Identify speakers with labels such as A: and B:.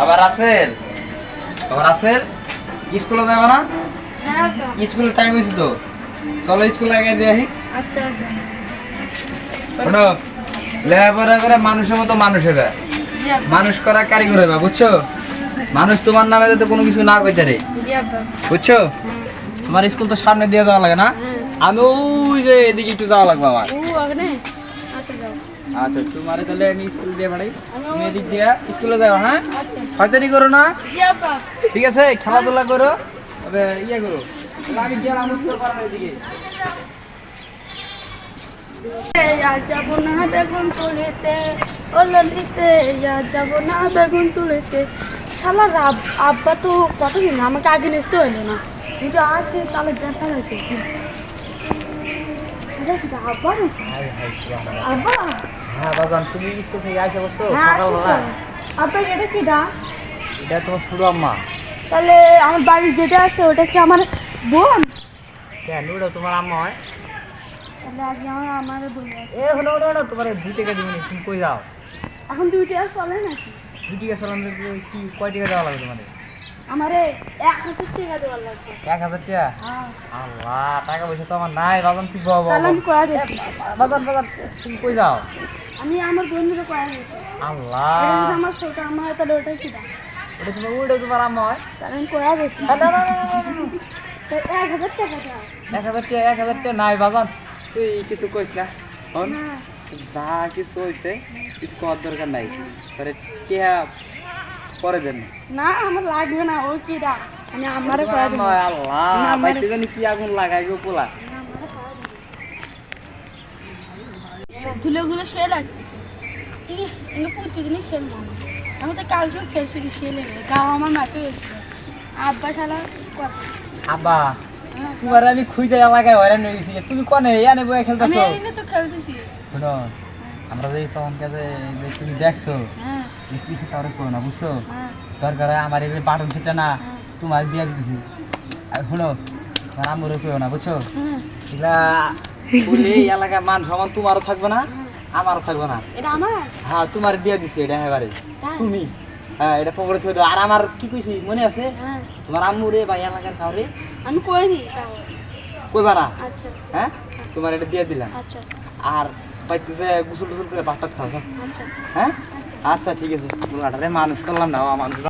A: আবার আসেল আবার আসেল স্কুলে যাবে না?
B: হ্যাঁ
A: স্কুলের টাইম হয়েছে তো। চলো স্কুল লাগিয়ে দিয়ে আসি।
B: আচ্ছা আচ্ছা।
A: লেখাপড়া করে মানুষের মতো মানুষ হবে মানুষ করা কারিগর হবে বুঝছ? মানুষ তোমার নামে যাতে কোনো কিছু না কইতে রে বুঝছ? তোমার স্কুল তো সামনে দিয়ে যাওয়া লাগে না?
B: হ্যাঁ।
A: আমি ওই যে এদিকে একটু যাওয়া লাগবে আমার।
B: আচ্ছা
A: আচ্ছা তোমার তাহলে আমি স্কুল দিয়ে বাড়াই।
B: আমি
A: তুমি এদিক দিয়ে স্কুলে যাও হ্যাঁ?
B: আচ্ছা।
A: শয়তানি করো না।
B: আব্বা।
A: ঠিক আছে খেলাধুলা করো। তবে ইয়ে করো। আমি গেলাম উত্তর পাড়ার এদিকে
B: যাব না বেগুন তুলিতে ও ললিতে যাব না বেগুন তুলিতে। শালা আব্বা তো কতদিন আমাকে আগে নিতে হইল না। কিন্তু আসে তাহলে দেখা? আব্বা
A: হ্যাঁ বাজান তুমি স্কুল থেকে আসে বসছো?
B: হ্যাঁ আছি তো।
A: সকালবেলা
B: আব্বা এটা কি দা
A: এটা তোমার ছোট আম্মা।
B: তাহলে আমার বাড়ির যেটা আছে ওটা কি আমার বোন?
A: কেন ওটা তোমার আম্মা হয়?
B: তাহলে আজকে আমার আমার বোন
A: এ হলো তোমার দুই টাকা দিবনি তুমি কই যাও?
B: এখন দুইটা আর চলে নাকি?
A: দুই টাকা চালান কি কয় টাকা দেওয়া লাগবে তোমার
B: আমারে এক হাজার টাকা দেওয়ার লাগবে।
A: টাকা?
B: হ্যাঁ।
A: আল্লাহ টাকা পয়সা তো আমার নাই বাজান তুই বাবা
B: তাহলে আমি কয়া দিচ্ছি
A: বাজান বাজান তুমি কই যাও?
B: আমি আমার বন্ধুকে কয়া
A: আল্লাহ।
B: এটা আমার ছোট আমার হয় তাহলে ওটাই কি দাম?
A: ওটা তোমার ওটা তোমার আম্মা হয়।
B: তাহলে আমি কয়া
A: না, না, না,
B: এক হাজার টাকা দাও।
A: এক হাজার টাকা এক হাজার টাকা নাই বাজান। তুই কিছু কইস না। যা কিছু হয়েছে কিছু করার দরকার নাই। তোরে টিয়া পরে দেন।
B: না আমার লাগবে না ওই কি দাম? আমি আমারে
A: তোমার
B: কয়া
A: আম্মা
B: দিবো
A: আল্লাহ বাইতে জানি কি আগুন লাগাই গো পোলা
B: ধুলোগুলো সে লাগতেছে। এগুলো প্রতিদিনই খেলব আমি তো কালকেও খেলছি সে গাও আমার মাঠে এসেছে। আব্বা শালা
A: আব্বা
B: হ্যাঁ,
A: তোমার আমি খুঁজে লাগাই হয়রান হয়ে গেছি। তুমি কনে? এনে বয়ে
B: আমি
A: খেলতেছো?
B: এনে তো খেলতেছি।
A: শুনো আমরা যে তখন যে তুমি দেখছ
B: হ্যাঁ।
A: যে কিছু তার করো না বুঝছ?
B: হ্যাঁ।
A: দরকার হয় আমার এই যে বাটন সেটা না
B: হ্যাঁ।
A: তোমার দিয়ে দিতেছি। আর শুনো তোমার আমরও কেউ না বুঝছ?
B: হ্যাঁ।
A: এগুলা এই এলাকায় মান সমান তোমারও থাকবে না আমারও থাকবে না। হ্যাঁ তোমার দিয়ে দিছি এটা এবারে তুমি। হ্যাঁ এটা পকেটে থয়ে দাও। আর আমার কি কইছি মনে আছে?
B: হ্যাঁ।
A: তোমার আম্মু রে বা এলাকার কাউ রে
B: আমি কইনি
A: কইবা না?
B: আচ্ছা।
A: হ্যাঁ? তোমার এটা দিয়ে দিলাম।
B: আচ্ছা।
A: আর পাইতেছে গুসল টুসল করে ভাত টাত খাও
B: আচ্ছা।
A: হ্যাঁ? আচ্ছা ঠিক আছে। মানুষ করলাম না মানুষ।